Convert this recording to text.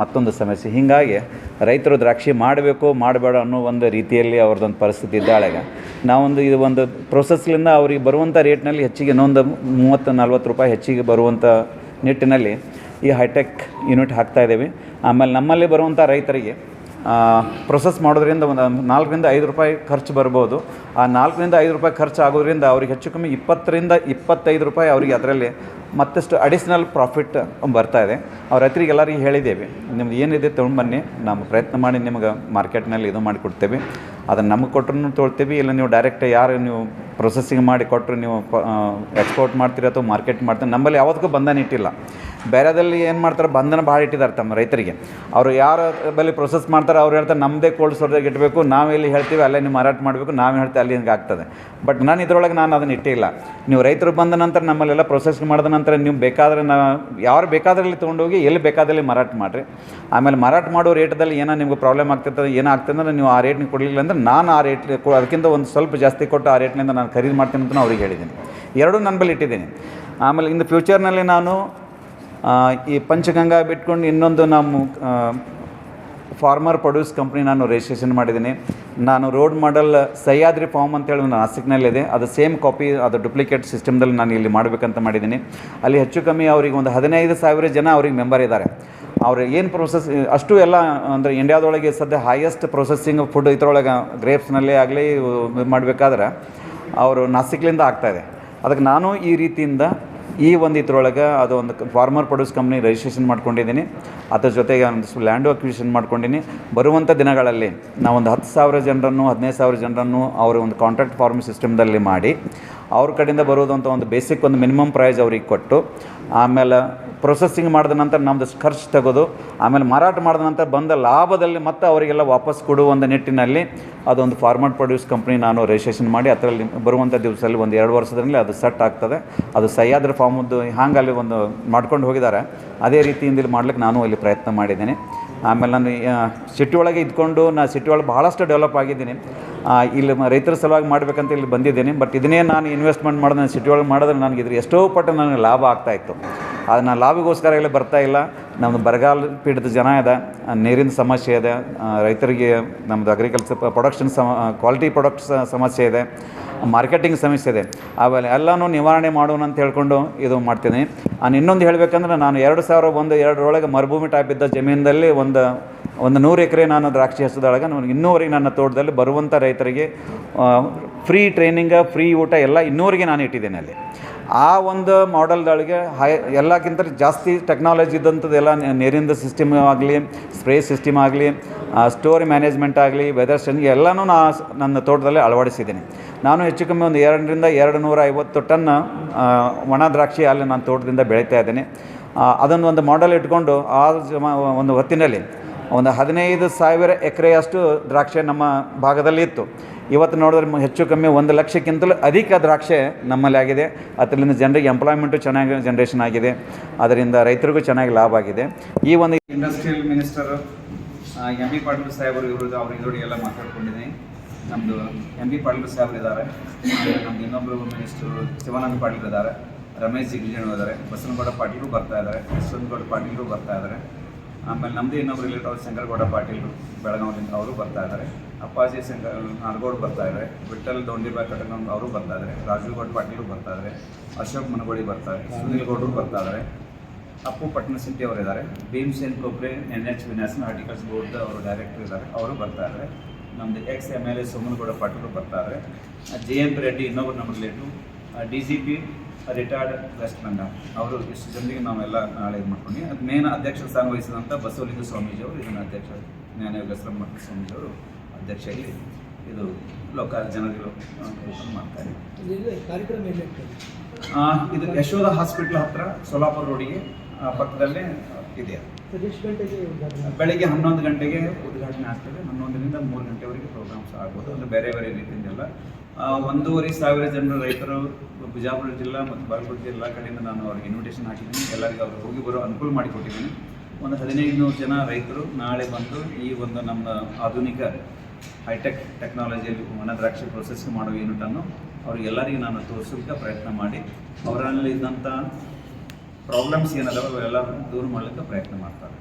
ಮತ್ತೊಂದು ಸಮಸ್ಯೆ. ಹೀಗಾಗಿ ರೈತರು ದ್ರಾಕ್ಷಿ ಮಾಡಬೇಕು ಮಾಡಬೇಡ ಅನ್ನೋ ಒಂದು ರೀತಿಯಲ್ಲಿ ಅವ್ರದ್ದೊಂದು ಪರಿಸ್ಥಿತಿ ಇದ್ದಾಳೆ ನಾವೊಂದು ಇದು ಒಂದು ಪ್ರೊಸೆಸ್ಲಿಂದ ಅವ್ರಿಗೆ ಬರುವಂಥ ರೇಟ್ನಲ್ಲಿ ಹೆಚ್ಚಿಗೆ ಇನ್ನೊಂದು ಮೂವತ್ತು, ನಲ್ವತ್ತು ರೂಪಾಯಿ ಹೆಚ್ಚಿಗೆ ಬರುವಂಥ ನಿಟ್ಟಿನಲ್ಲಿ ಈ ಹೈಟೆಕ್ ಯೂನಿಟ್ ಹಾಕ್ತಾ ಇದ್ದೀವಿ. ಆಮೇಲೆ ನಮ್ಮಲ್ಲಿ ಬರುವಂಥ ರೈತರಿಗೆ ಪ್ರೊಸೆಸ್ ಮಾಡೋದ್ರಿಂದ ಒಂದು ನಾಲ್ಕರಿಂದ ಐದು ರೂಪಾಯಿ ಖರ್ಚು ಬರ್ಬೋದು. ಆ ನಾಲ್ಕರಿಂದ ಐದು ರೂಪಾಯಿ ಖರ್ಚು ಆಗೋದ್ರಿಂದ ಅವ್ರಿಗೆ ಹೆಚ್ಚು ಕಮ್ಮಿ ಇಪ್ಪತ್ತರಿಂದ ಇಪ್ಪತ್ತೈದು ರೂಪಾಯಿ ಅವರಿಗೆ ಅದರಲ್ಲಿ ಮತ್ತಷ್ಟು ಅಡಿಷ್ನಲ್ ಪ್ರಾಫಿಟ್ ಬರ್ತಾ ಇದೆ. ಅವ್ರ ಹತ್ರಿಗೆ ಎಲ್ಲರಿಗೆ ಹೇಳಿದ್ದೇವೆ. ನಿಮ್ದು ಏನಿದೆ ತೊಗೊಂಡ್ಬನ್ನಿ ನಾವು ಪ್ರಯತ್ನ ಮಾಡಿ ನಿಮಗೆ ಮಾರ್ಕೆಟ್ನಲ್ಲಿ ಇದು ಮಾಡಿ ಕೊಡ್ತೇವೆ ಅದನ್ನು ನಮಗೆ ಕೊಟ್ಟರು ತೊಳ್ತೀವಿ, ಇಲ್ಲ ನೀವು ಡೈರೆಕ್ಟ್ ಯಾರು ನೀವು ಪ್ರೊಸೆಸಿಂಗ್ ಮಾಡಿ ಕೊಟ್ಟರು ನೀವು ಎಕ್ಸ್ಪೋರ್ಟ್ ಮಾಡ್ತೀರಿ ಅಥವಾ ಮಾರ್ಕೆಟ್ ಮಾಡ್ತೀರಿ, ನಮ್ಮಲ್ಲಿ ಯಾವುದಕ್ಕೂ ಬಂಧನ ಇಟ್ಟಿಲ್ಲ. ಬೇರೆದಲ್ಲಿ ಏನು ಮಾಡ್ತಾರೆ, ಬಂಧನ ಭಾಳ ಇಟ್ಟಿದ್ದಾರೆ ತಮ್ಮ ರೈತರಿಗೆ. ಅವರು ಯಾರ ಬಳಿ ಪ್ರೊಸೆಸ್ ಮಾಡ್ತಾರೆ, ಅವ್ರು ಹೇಳ್ತಾರೆ ನಮ್ಮದೇ ಕೋಲ್ಡ್ ಸ್ಟೋರೇಜ್ ಇಡಬೇಕು ಇಲ್ಲಿ ಹೇಳ್ತೀವಿ, ಅಲ್ಲೇ ನೀವು ಮಾರಾಟ ಮಾಡಬೇಕು, ನಾವು ಹೇಳ್ತೀವಿ, ಅಲ್ಲಿ ಹಿಂಗೆ ಆಗ್ತದೆ. ಬಟ್ ನಾನು ಇದರೊಳಗೆ ನಾನು ಅದನ್ನು ಇಟ್ಟಿಲ್ಲ. ನೀವು ರೈತರು ಬಂದ ನಂತರ ನಮ್ಮಲ್ಲೆಲ್ಲ ಪ್ರೊಸೆಸ್ ಮಾಡಿದ ನಂತರ ನೀವು ಬೇಕಾದ್ರೆ ನಾ, ಯಾರು ಬೇಕಾದ್ರಲ್ಲಿ ತೊಗೊಂಡೋಗಿ ಎಲ್ಲಿ ಬೇಕಾದಲ್ಲಿ ಮಾರಾಟ ಮಾಡಿರಿ. ಆಮೇಲೆ ಮಾರಾಟ ಮಾಡೋ ರೇಟ್ದಲ್ಲಿ ಏನೋ ನಿಮ್ಗೆ ಪ್ರಾಬ್ಲಮ್ ಆಗ್ತಿರ್ತದೆ, ಏನಾಗ್ತದೆ ಅಂದರೆ ನೀವು ಆ ರೇಟ್ನ ಕೊಡಲಿಲ್ಲ ಅಂದ್ರೆ ನಾನು ಆ ರೇಟ್ ಅದಕ್ಕಿಂತ ಒಂದು ಸ್ವಲ್ಪ ಜಾಸ್ತಿ ಕೊಟ್ಟು ಆ ರೇಟ್ನಿಂದ ನಾನು ಖರೀದಿ ಮಾಡ್ತೀನಿ ಅಂತ ಅವ್ರಿಗೆ ಹೇಳಿದ್ದೀನಿ. ಎರಡೂ ನನ್ನ ಬಳಿ ಇಟ್ಟಿದ್ದೀನಿ. ಆಮೇಲೆ ಇನ್ನು ಫ್ಯೂಚರ್ನಲ್ಲಿ ನಾನು ಈ ಪಂಚಗಂಗಾ ಬಿಟ್ಕೊಂಡು ಇನ್ನೊಂದು ನಮ್ಮ ಫಾರ್ಮರ್ ಪ್ರೊಡ್ಯೂಸ್ ಕಂಪ್ನಿ ನಾನು ರಿಜಿಸ್ಟ್ರೇಷನ್ ಮಾಡಿದ್ದೀನಿ. ನಾನು ರೋಡ್ ಮಾಡಲ್ ಸಹ್ಯಾದ್ರಿ ಫಾರ್ಮ್ ಅಂತೇಳಿ ಒಂದು ನಾಸಿಕ್ನಲ್ಲಿದೆ ಅದು ಸೇಮ್ ಕಾಪಿ ಅದು ಡುಪ್ಲಿಕೇಟ್ ಸಿಸ್ಟಮ್ದಲ್ಲಿ ನಾನು ಇಲ್ಲಿ ಮಾಡಬೇಕಂತ ಮಾಡಿದ್ದೀನಿ. ಅಲ್ಲಿ ಹೆಚ್ಚು ಕಮ್ಮಿ ಅವರಿಗೆ ಒಂದು ಹದಿನೈದು ಸಾವಿರ ಜನ ಅವ್ರಿಗೆ ಮೆಂಬರ್ ಇದ್ದಾರೆ. ಅವ್ರು ಏನು ಪ್ರೊಸೆಸ್ ಅಷ್ಟು ಎಲ್ಲ ಅಂದರೆ ಇಂಡಿಯಾದೊಳಗೆ ಸದ್ಯ ಹೈಯೆಸ್ಟ್ ಪ್ರೊಸೆಸಿಂಗ್ ಫುಡ್ ಇದ್ರೊಳಗೆ ಗ್ರೇಪ್ಸ್ನಲ್ಲೇ ಆಗಲಿ ಮಾಡಬೇಕಾದ್ರೆ, ಅವರು ನಾಸಿಕ್ಲಿಂದ ಆಗ್ತಾಯಿದೆ ಅದಕ್ಕೆ ನಾನು ಈ ರೀತಿಯಿಂದ ಈ ಒಂದು ಇದ್ರೊಳಗೆ ಅದು ಒಂದು ಫಾರ್ಮರ್ ಪ್ರೊಡ್ಯೂಸ್ ಕಂಪ್ನಿ ರಿಜಿಸ್ಟ್ರೇಷನ್ ಮಾಡ್ಕೊಂಡಿದ್ದೀನಿ. ಅದ್ರ ಜೊತೆಗೆ ಒಂದಿಷ್ಟು ಲ್ಯಾಂಡು ಅಕ್ವಿಷನ್ ಮಾಡ್ಕೊಂಡಿನಿ. ಬರುವಂಥ ದಿನಗಳಲ್ಲಿ ನಾವೊಂದು ಹತ್ತು ಸಾವಿರ ಜನರನ್ನು, ಹದಿನೈದು ಸಾವಿರ ಜನರನ್ನು ಅವರ ಒಂದು ಕಾಂಟ್ರಾಕ್ಟ್ ಫಾರ್ಮ್ ಸಿಸ್ಟಮ್ದಲ್ಲಿ ಮಾಡಿ ಅವ್ರ ಕಡೆಯಿಂದ ಬರೋದಂಥ ಒಂದು ಬೇಸಿಕ್ ಒಂದು ಮಿನಿಮಮ್ ಪ್ರೈಸ್ ಅವ್ರಿಗೆ ಕೊಟ್ಟು, ಆಮೇಲೆ ಪ್ರೊಸೆಸಿಂಗ್ ಮಾಡಿದ ನಂತರ ನಮ್ಮದು ಖರ್ಚು ತೆಗೆದು, ಆಮೇಲೆ ಮಾರಾಟ ಮಾಡಿದ ನಂತರ ಬಂದ ಲಾಭದಲ್ಲಿ ಮತ್ತೆ ಅವರಿಗೆಲ್ಲ ವಾಪಸ್ ಕೊಡುವ ಒಂದು ನಿಟ್ಟಿನಲ್ಲಿ ಅದೊಂದು ಫಾರ್ಮಾಟ್ ಪ್ರೊಡ್ಯೂಸ್ ಕಂಪ್ನಿ ನಾನು ರಿಜಿಸ್ಟ್ರೇಷನ್ ಮಾಡಿ, ಅದರಲ್ಲಿ ಬರುವಂಥ ದಿವಸದಲ್ಲಿ ಒಂದು ಎರಡು ವರ್ಷದಲ್ಲಿ ಅದು ಸೆಟ್ ಆಗ್ತದೆ. ಅದು ಸಹ್ಯಾದ್ರ ಫಾರ್ಮದ್ದು ಹಾಂಗೆ ಅಲ್ಲಿ ಒಂದು ಮಾಡ್ಕೊಂಡು ಹೋಗಿದ್ದಾರೆ, ಅದೇ ರೀತಿಯಿಂದ ಇಲ್ಲಿ ಮಾಡ್ಲಿಕ್ಕೆ ನಾನು ಇಲ್ಲಿ ಪ್ರಯತ್ನ ಮಾಡಿದ್ದೀನಿ. ಆಮೇಲೆ ನಾನು ಸಿಟಿ ಒಳಗೆ ಇದ್ಕೊಂಡು ನಾನು ಸಿಟಿ ಒಳಗೆ ಭಾಳಷ್ಟು ಡೆವಲಪ್ ಆಗಿದ್ದೀನಿ. ಇಲ್ಲಿ ರೈತರ ಸಲುವಾಗಿ ಮಾಡಬೇಕಂತ ಇಲ್ಲಿ ಬಂದಿದ್ದೀನಿ. ಬಟ್ ಇದನ್ನೇ ನಾನು ಇನ್ವೆಸ್ಟ್ಮೆಂಟ್ ಮಾಡಿದೆ, ನಾನು ಸಿಟಿ ಒಳಗೆ ಮಾಡಿದ್ರೆ ನನಗೆ ಇದ್ರ ಎಷ್ಟೋ ಪಟ್ಟು ನನಗೆ ಲಾಭ ಆಗ್ತಾಯಿತ್ತು ಅದನ್ನ ಲಾಭಿಗೋಸ್ಕರ ಇಲ್ಲಿ ಬರ್ತಾ ಇಲ್ಲ. ನಮ್ಮದು ಬರಗಾಲ ಪೀಡಿತ ಜನ ಇದೆ. ನೀರಿನ ಸಮಸ್ಯೆ ಇದೆ. ರೈತರಿಗೆ ನಮ್ಮದು agriculture production some quality products ಸಮಸ್ಯೆ ಇದೆ. ಮಾರ್ಕೆಟಿಂಗ್ ಸಮಸ್ಯೆ ಇದೆ. ಆಮೇಲೆ ಎಲ್ಲನೂ ನಿವಾರಣೆ ಮಾಡೋಣ ಅಂತ ಹೇಳ್ಕೊಂಡು ಇದು ಮಾಡ್ತೀನಿ. ನಾನು ಇನ್ನೊಂದು ಹೇಳಬೇಕಂದ್ರೆ ನಾನು ಎರಡು ಸಾವಿರ ಒಂದು ಎರಡರೊಳಗೆ ಮರುಭೂಮಿ ಟೈಪ್ ಇದ್ದ ಜಮೀನಲ್ಲಿ ಒಂದು ಒಂದು ನೂರು ಎಕರೆ ನಾನು ದ್ರಾಕ್ಷಿ ಹಸಿದೊಳಗೆ ನನಗೆ ಇನ್ನೂವರೆಗೆ ನನ್ನ ತೋಟದಲ್ಲಿ ಬರುವಂಥ ರೈತರಿಗೆ ಫ್ರೀ ಟ್ರೈನಿಂಗ ಫ್ರೀ ಊಟ ಎಲ್ಲ ಇನ್ನೂವರೆಗೆ ನಾನು ಇಟ್ಟಿದ್ದೇನೆ ಅಲ್ಲಿ. ಆ ಒಂದು ಮಾಡೆಲ್ದೊಳಗೆ ಹೈ, ಎಲ್ಲಕ್ಕಿಂತ ಜಾಸ್ತಿ ಟೆಕ್ನಾಲಜಿ ಇದ್ದಂಥದ್ದು ಎಲ್ಲ ನೀರಿಂದ ಸಿಸ್ಟಮ್ ಆಗಲಿ ಸ್ಪ್ರೇ ಸಿಸ್ಟಮ್ ಆಗಲಿ ಸ್ಟೋರಿ ಮ್ಯಾನೇಜ್ಮೆಂಟ್ ಆಗಲಿ ವೆದರ್ ಸ್ಟೇನ್ ಎಲ್ಲನೂ ನಾ ನನ್ನ ತೋಟದಲ್ಲಿ ಅಳವಡಿಸಿದ್ದೀನಿ. ನಾನು ಹೆಚ್ಚು ಕಮ್ಮಿ ಒಂದು ಎರಡರಿಂದ ಎರಡು ನೂರ ಐವತ್ತು ಟನ್ ಒಣ ದ್ರಾಕ್ಷಿ ಅಲ್ಲಿ ನಾನು ತೋಟದಿಂದ ಬೆಳೀತಾ ಇದ್ದೀನಿ. ಅದನ್ನು ಒಂದು ಮಾಡೆಲ್ ಇಟ್ಕೊಂಡು ಆ ಜಮ ಒಂದು ಹೊತ್ತಿನಲ್ಲಿ ಒಂದು ಹದಿನೈದು ಸಾವಿರ ಎಕರೆಯಷ್ಟು ದ್ರಾಕ್ಷೆ ನಮ್ಮ ಭಾಗದಲ್ಲಿ ಇತ್ತು ಇವತ್ತು ನೋಡಿದ್ರೆ ಹೆಚ್ಚು ಕಮ್ಮಿ ಒಂದು ಲಕ್ಷಕ್ಕಿಂತಲೂ ಅಧಿಕ ದ್ರಾಕ್ಷೆ ನಮ್ಮಲ್ಲಿ ಆಗಿದೆ. ಅದರಿಂದ ಜನರಿಗೆ ಎಂಪ್ಲಾಯ್ಮೆಂಟು ಚೆನ್ನಾಗಿ ಜನ್ರೇಷನ್ ಆಗಿದೆ. ಅದರಿಂದ ರೈತರಿಗೂ ಚೆನ್ನಾಗಿ ಲಾಭ ಆಗಿದೆ. ಈ ಒಂದು industrial minister M B Patil ಸಾಹೇಬರು ಇವರು ಅವ್ರ ಇದ್ರೊಳಗೆ ಎಲ್ಲ ಮಾತಾಡ್ಕೊಂಡಿದ್ದೀನಿ. ನಮ್ಮದು ಎಂ ಬಿ ಪಾಟೀಲ್ ಸಾಹೇಬ್ರು ಇದ್ದಾರೆ. ನಮ್ದು ಇನ್ನೊಬ್ಬರು ಮಿನಿಸ್ಟರು ಶಿವಾನಂದ ಪಾಟೀಲ್ ಇದ್ದಾರೆ. ರಮೇಶ್ ಜಿಗಜಿಣು ಇದ್ದಾರೆ. ಬಸವನಗೌಡ ಪಾಟೀಲು ಬರ್ತಾ ಇದ್ದಾರೆ. ಯಶವಂತಗೌಡ ಪಾಟೀಲು ಬರ್ತಾ ಇದ್ದಾರೆ. ಆಮೇಲೆ ನಮ್ಮದು ಇನ್ನೊಬ್ರು ರಿಲೇಟಿವ್ ಶಂಕರಗೌಡ ಪಾಟೀಲ್ ಬೆಳಗಾವಿಯಿಂದ ಅವರು ಬರ್ತಾ ಇದ್ದಾರೆ ಅಪ್ಪಾಜಿ ಶಂಕರ್ ನಾರ್ಗೋಡ್ ಬರ್ತಾ ಇದ್ದಾರೆ ವಿಠಲ್ ದೊಂಡಿಬಾಯ್ ಕಟಕಂ ಅವರು ಬರ್ತಾ ಇದ್ದಾರೆ ರಾಜುಗೌಡ ಪಾಟೀಲ್ ಬರ್ತಾ ಇದ್ದಾರೆ ಅಶೋಕ್ ಮನಗೋಳಿ ಬರ್ತಾರೆ ಸುನೀಲ್ ಗೌಡರು ಬರ್ತಾ ಇದ್ದಾರೆ ಅಪ್ಪು ಪಟ್ನಸಿಟ್ಟಿ ಅವರು ಇದ್ದಾರೆ ಭೀಮ್ಸೇನ್ ಕೊಬ್ರೆ ಎನ್ ಎಚ್ ವಿನ್ಯಾಸನ ಆರ್ಟಿಕಲ್ಸ್ ಬೋರ್ಡ್ ಅವರು ಡೈರೆಕ್ಟರ್ ಇದ್ದಾರೆ ಅವರು ಬರ್ತಾ ಇದ್ದಾರೆ ನಮ್ದು ex M L A Somanagouda Patil ಬರ್ತಾ ಇದ್ದಾರೆ ಜೆ ಎಂ ರೆಡ್ಡಿ ಇನ್ನೊಬ್ರು ನಮ್ಮ relative D G P retired West Bengal ಅವರು ಎಷ್ಟು ಜನರಿಗೆ ನಾವೆಲ್ಲ ನಾಳೆ ಇದು ಮಾಡ್ಕೊಂಡು ಅದು ಮೇನ್ ಅಧ್ಯಕ್ಷ ಸ್ಥಾನ ವಹಿಸಿದಂಥ ಬಸವಲಿಂಗ ಸ್ವಾಮೀಜಿ ಅವರು ಇದನ್ನು ಅಧ್ಯಕ್ಷ ಜ್ಞಾನಯೋಗ ಸ್ವಾಮಿ ಮಠ ಸ್ವಾಮೀಜಿ ಅವರು ಅಧ್ಯಕ್ಷರಾಗಿ ಇದು ಲೋಕ ಜನರಿಗೆ ಮಾಡ್ತಾರೆ ಇದು ಯಶೋಧ ಹಾಸ್ಪಿಟ್ಲ್ ಹತ್ರ ಸೋಲಾಪುರ ರೋಡಿಗೆ ಆ, ಪಕ್ಕದಲ್ಲೇ ಇದೆ. ಬೆಳಿಗ್ಗೆ ಹನ್ನೊಂದು ಗಂಟೆಗೆ ಉದ್ಘಾಟನೆ ಆಗ್ತದೆ. ಹನ್ನೊಂದರಿಂದ ಮೂರು ಗಂಟೆವರೆಗೆ ಪ್ರೋಗ್ರಾಮ್ಸ್ ಆಗ್ಬೋದು. ಅಂದರೆ ಬೇರೆ ಬೇರೆ ರೀತಿಯಿಂದೆಲ್ಲ. ಒಂದೂವರೆ ಸಾವಿರ ಜನರು ರೈತರು ಬಿಜಾಪುರ ಜಿಲ್ಲಾ ಮತ್ತು ಬಾಗಲಕೋಟೆ ಜಿಲ್ಲಾ ಕಡೆಯಿಂದ ನಾನು ಅವ್ರಿಗೆ ಇನ್ವಿಟೇಷನ್ ಹಾಕಿದ್ದೀನಿ. ಎಲ್ಲರಿಗೂ ಅವ್ರು ಹೋಗಿ ಬರೋ ಅನುಕೂಲ ಮಾಡಿಕೊಟ್ಟಿದ್ದೀನಿ. ಒಂದು ಹದಿನೈದು ನೂರು ಜನ ರೈತರು ನಾಳೆ ಬಂದು ಈ ಒಂದು ನಮ್ಮ ಆಧುನಿಕ ಹೈಟೆಕ್ ಟೆಕ್ನಾಲಜಿಯಲ್ಲಿ ಒಣ ದ್ರಾಕ್ಷಿ ಪ್ರೊಸೆಸ್ ಮಾಡೋ ಯೂನಿಟನ್ನು ಅವ್ರಿಗೆಲ್ಲರಿಗೂ ನಾನು ತೋರಿಸೋಕೆ ಪ್ರಯತ್ನ ಮಾಡಿ ಅವರಲ್ಲಿ ಇದ್ದಂಥ ಪ್ರಾಬ್ಲಮ್ಸ್ ಏನದಾವ ಅವೆಲ್ಲ ದೂರ ಮಾಡಲಿಕ್ಕೆ ಪ್ರಯತ್ನ ಮಾಡ್ತಾರೆ.